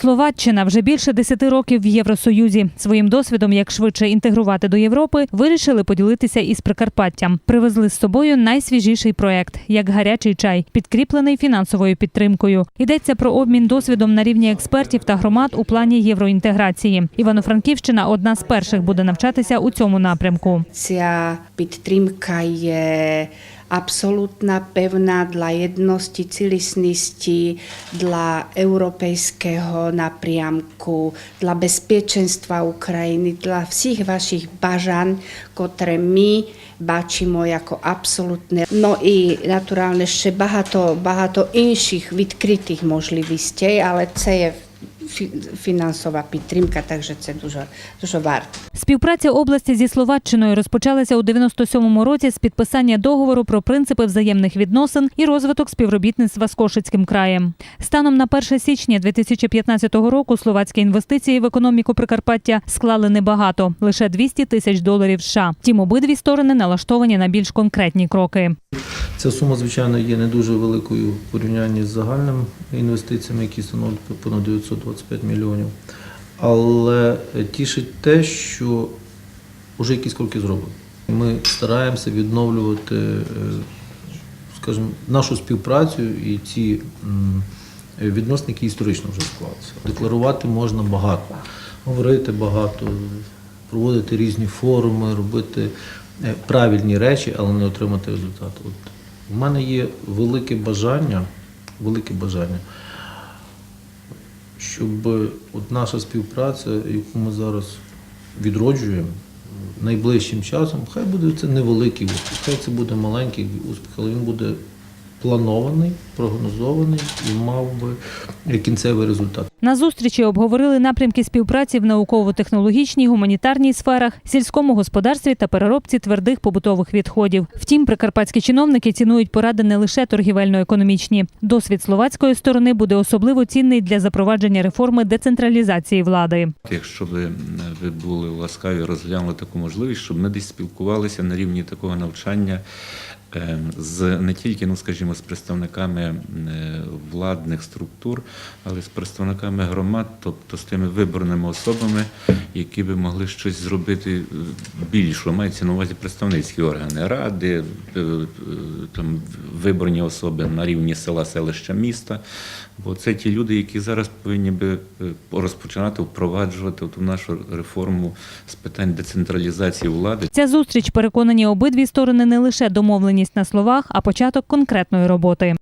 Словаччина вже більше 10 років в Євросоюзі. Своїм досвідом, як швидше інтегрувати до Європи, вирішили поділитися із Прикарпаттям. Привезли з собою найсвіжіший проект, як гарячий чай, підкріплений фінансовою підтримкою. Йдеться про обмін досвідом на рівні експертів та громад у плані євроінтеграції. Івано-Франківщина одна з перших буде навчатися у цьому напрямку. Ця підтримка є absolútna pevná dla jednosti cilisnisti, dla európejského napriamku, dla bezpiečenstva Ukrajiny, dla všich vašich bažan, ktoré my bačimo ako absolútne. No i naturálne ešte bahato, bahato inších vytkrytých možlivostí, ale to je фінансова підтримка, takže це дуже, дуже варто. Співпраця області зі Словаччиною розпочалася у 97-му році з підписання договору про принципи взаємних відносин і розвиток співробітництва з Кошицьким краєм. Станом на 1 січня 2015 року словацькі інвестиції в економіку Прикарпаття склали небагато лише 200 тисяч доларів США. Втім, обидві сторони налаштовані на більш конкретні кроки. Ця сума, звичайно, є не дуже великою в порівнянні з загальними інвестиціями, які становлять понад 925 мільйонів. Але тішить те, що вже якісь кроки зроблені. Ми стараємося відновлювати, е, скажімо, нашу співпрацю і ці відносини, які історично вже склалися. Декларувати можна багато, говорити багато, проводити різні форуми, робити е, правильні речі, але не отримати результат. От у мене є велике бажання, велике бажання, щоб от наша співпраця, яку ми зараз відроджуємо, найближчим часом, хай буде це невеликий успіх, хай це буде маленький успіх, але він буде планований, прогнозований і мав би кінцевий результат. На зустрічі обговорили напрямки співпраці в науково-технологічній, гуманітарній сферах, сільському господарстві та переробці твердих побутових відходів. Втім, прикарпатські чиновники цінують поради не лише торгівельно-економічні. Досвід словацької сторони буде особливо цінний для запровадження реформи децентралізації влади. Якщо ви, ви були ласкаві, розглянули таку можливість, щоб ми десь спілкувалися на рівні такого навчання з не тільки, ну скажімо, з представниками е, владних структур, але з представниками громад, тобто з тими виборними особами, які би могли щось зробити е, більше. Мається на увазі представницькі органи ради, е, там виборні особи на рівні села, селища, міста. Бо це ті люди, які зараз повинні би розпочинати впроваджувати ту нашу реформу з питань децентралізації влади. Ця зустріч переконані обидві сторони не лише домовленість на словах, а початок конкретної роботи.